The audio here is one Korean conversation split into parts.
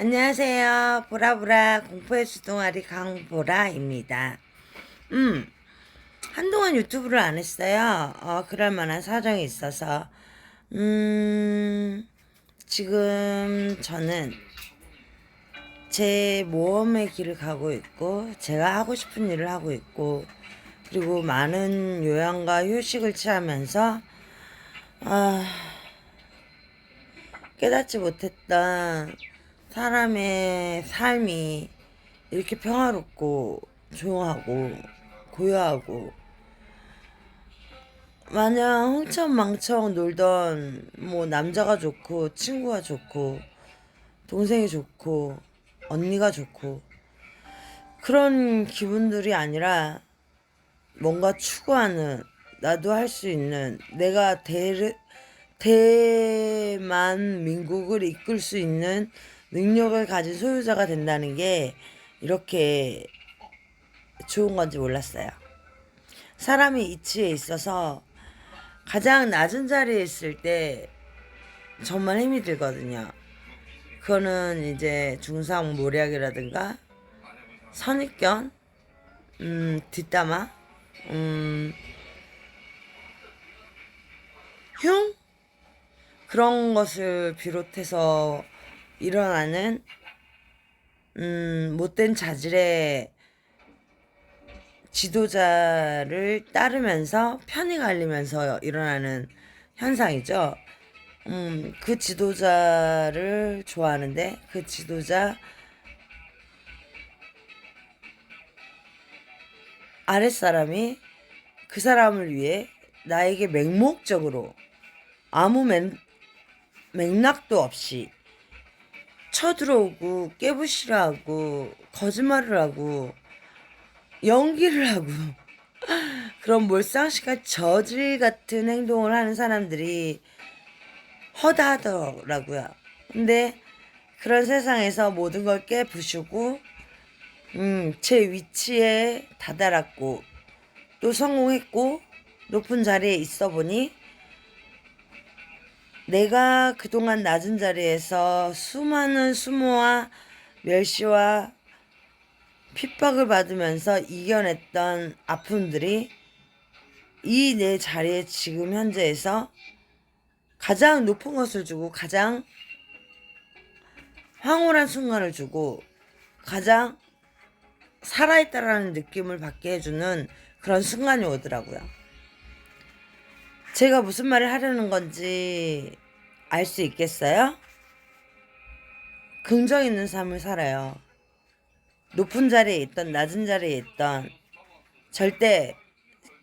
안녕하세요. 보라보라 공포의 수동아리 강보라입니다. 음, 한동안 유튜브를 안 했어요. 어, 그럴 만한 사정이 있어서. 음, 지금 저는 제 모험의 길을 가고 있고, 제가 하고 싶은 일을 하고 있고, 그리고 많은 요양과 휴식을 취하면서, 아, 깨닫지 못했던 사람의 삶이 이렇게 평화롭고 조용하고 고요하고 마냥 흥청망청 놀던 뭐 남자가 좋고 친구가 좋고 동생이 좋고 언니가 좋고 그런 기분들이 아니라 뭔가 추구하는 나도 할 수 있는 내가 대 대만 민국을 이끌 수 있는 능력을 가진 소유자가 된다는 게 이렇게 좋은 건지 몰랐어요. 사람이 이치에 있어서 가장 낮은 자리에 있을 때 정말 힘이 들거든요. 그거는 이제 중상 모략이라든가 선입견, 음, 뒷담화, 음, 흉? 그런 것을 비롯해서 일어나는 음, 못된 자질의 지도자를 따르면서 편이 갈리면서 일어나는 현상이죠. 음, 그 지도자를 좋아하는데 그 지도자 아랫사람이 그 사람을 위해 나에게 맹목적으로 아무 맥, 맥락도 없이 쳐들어오고 깨부시를 하고 거짓말을 하고 연기를 하고 그런 몰상식과 저질 같은 행동을 하는 사람들이 허다하더라고요. 근데 그런 세상에서 모든 걸 깨부수고 음, 제 위치에 다다랐고 또 성공했고 높은 자리에 있어 보니 내가 그동안 낮은 자리에서 수많은 수모와 멸시와 핍박을 받으면서 이겨냈던 아픔들이 이 내 자리에 지금 현재에서 가장 높은 것을 주고 가장 황홀한 순간을 주고 가장 살아있다라는 느낌을 받게 해주는 그런 순간이 오더라고요. 제가 무슨 말을 하려는 건지 알 수 있겠어요? 긍정 있는 삶을 살아요. 높은 자리에 있던 낮은 자리에 있던 절대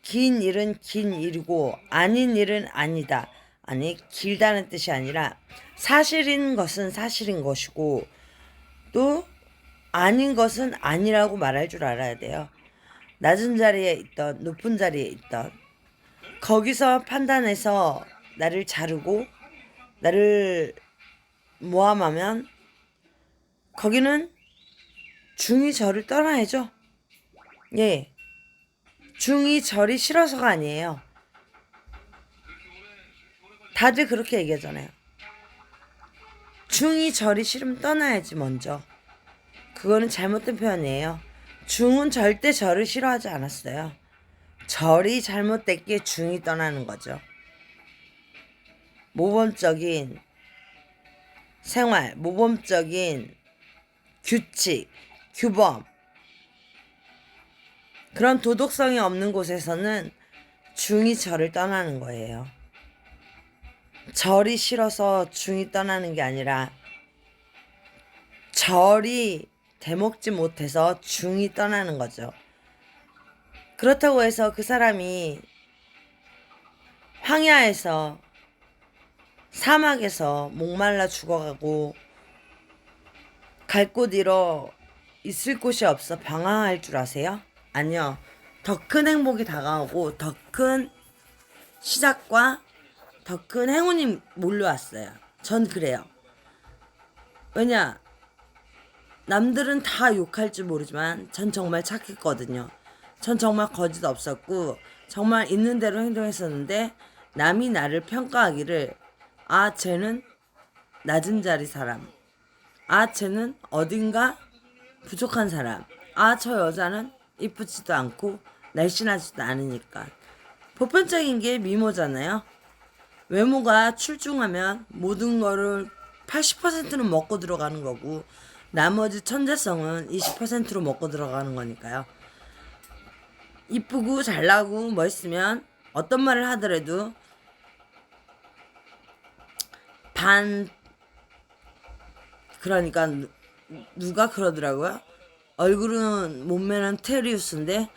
긴 일은 긴 일이고 아닌 일은 아니다. 아니 길다는 뜻이 아니라 사실인 것은 사실인 것이고 또 아닌 것은 아니라고 말할 줄 알아야 돼요. 낮은 자리에 있던 높은 자리에 있던 거기서 판단해서 나를 자르고 나를 모함하면 거기는 중이 저를 떠나야죠. 예. 중이 저리 싫어서가 아니에요. 다들 그렇게 얘기하잖아요. 중이 저리 싫으면 떠나야지 먼저. 그거는 잘못된 표현이에요. 중은 절대 저를 싫어하지 않았어요. 절이 잘못됐기에 중이 떠나는 거죠. 모범적인 생활, 모범적인 규칙, 규범. 그런 도덕성이 없는 곳에서는 중이 절을 떠나는 거예요. 절이 싫어서 중이 떠나는 게 아니라 절이 대먹지 못해서 중이 떠나는 거죠. 그렇다고 해서 그 사람이 황야에서 사막에서 목말라 죽어가고 갈 곳 잃어 있을 곳이 없어 방황할 줄 아세요? 아니요. 더 큰 행복이 다가오고 더 큰 시작과 더 큰 행운이 몰려왔어요. 전 그래요. 왜냐? 남들은 다 욕할 줄 모르지만 전 정말 착했거든요. 전 정말 거짓 없었고 정말 있는 대로 행동했었는데 남이 나를 평가하기를 아 쟤는 낮은 자리 사람 아, 쟤는 어딘가 부족한 사람. 아, 저 여자는 이쁘지도 않고 날씬하지도 않으니까. 보편적인 게 미모잖아요. 외모가 출중하면 모든 거를 80%는 먹고 들어가는 거고 나머지 천재성은 20%로 먹고 들어가는 거니까요. 이쁘고 잘나고 멋있으면 어떤 말을 하더라도 반 그러니까 누, 누가 그러더라고요. 얼굴은 몸매는 테리우스인데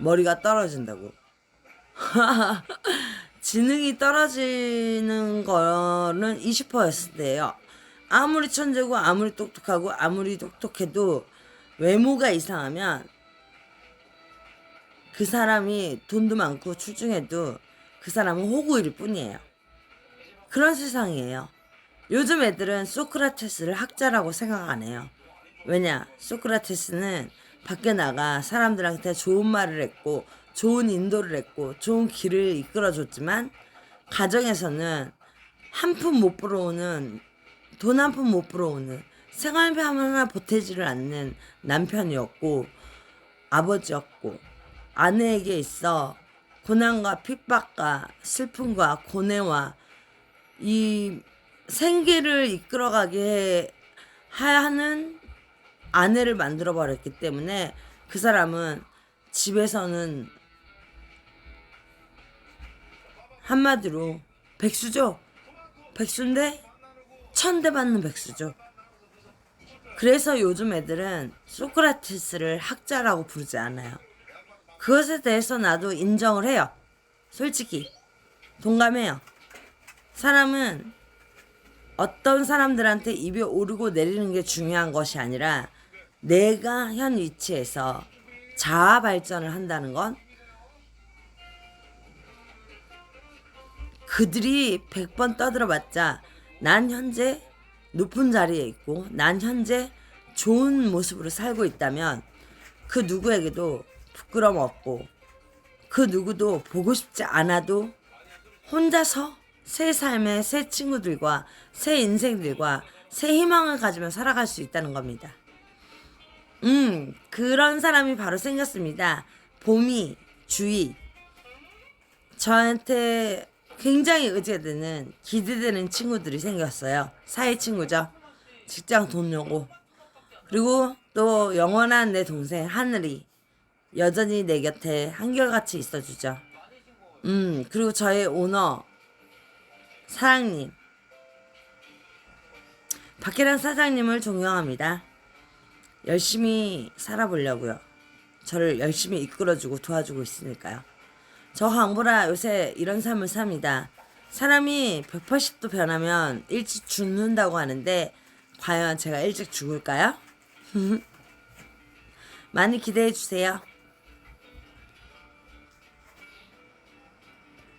머리가 떨어진다고. 지능이 떨어지는 거는 20%였을 때예요. 아무리 천재고 아무리 똑똑하고 아무리 똑똑해도 외모가 이상하면 그 사람이 돈도 많고 출중해도 그 사람은 호구일 뿐이에요. 그런 세상이에요. 요즘 애들은 소크라테스를 학자라고 생각 안 해요. 왜냐? 소크라테스는 밖에 나가 사람들한테 좋은 말을 했고, 좋은 인도를 했고, 좋은 길을 이끌어 줬지만, 가정에서는 한 푼 못 벌어오는, 돈 한 푼 못 벌어오는, 생활비 하나 보태지를 않는 남편이었고, 아버지였고, 아내에게 있어 고난과 핍박과 슬픔과 고뇌와 이 생계를 이끌어가게 하는 아내를 만들어 버렸기 때문에 그 사람은 집에서는 한마디로 백수죠. 백수인데 천대 받는 백수죠. 그래서 요즘 애들은 소크라테스를 학자라고 부르지 않아요. 그것에 대해서 나도 인정을 해요. 솔직히 동감해요. 사람은 어떤 사람들한테 입이 오르고 내리는 게 중요한 것이 아니라 내가 현 위치에서 자아 발전을 한다는 건 그들이 100번 떠들어봤자 난 현재 높은 자리에 있고 난 현재 좋은 모습으로 살고 있다면 그 누구에게도 부끄럼 없고 그 누구도 보고 싶지 않아도 혼자서 새 삶의 새 친구들과 새 인생들과 새 희망을 가지며 살아갈 수 있다는 겁니다. 음, 그런 사람이 바로 생겼습니다. 봄이, 주희. 저한테 굉장히 의지되는, 기대되는 친구들이 생겼어요. 사회 친구죠. 직장 동료고. 그리고 또 영원한 내 동생, 하늘이. 여전히 내 곁에 한결같이 있어주죠. 음, 그리고 저의 오너, 사장님. 박계란 사장님을 존경합니다. 열심히 살아보려고요. 저를 열심히 이끌어주고 도와주고 있으니까요. 저 황보라 요새 이런 삶을 삽니다. 사람이 180도 변하면 일찍 죽는다고 하는데 과연 제가 일찍 죽을까요? 많이 기대해 주세요.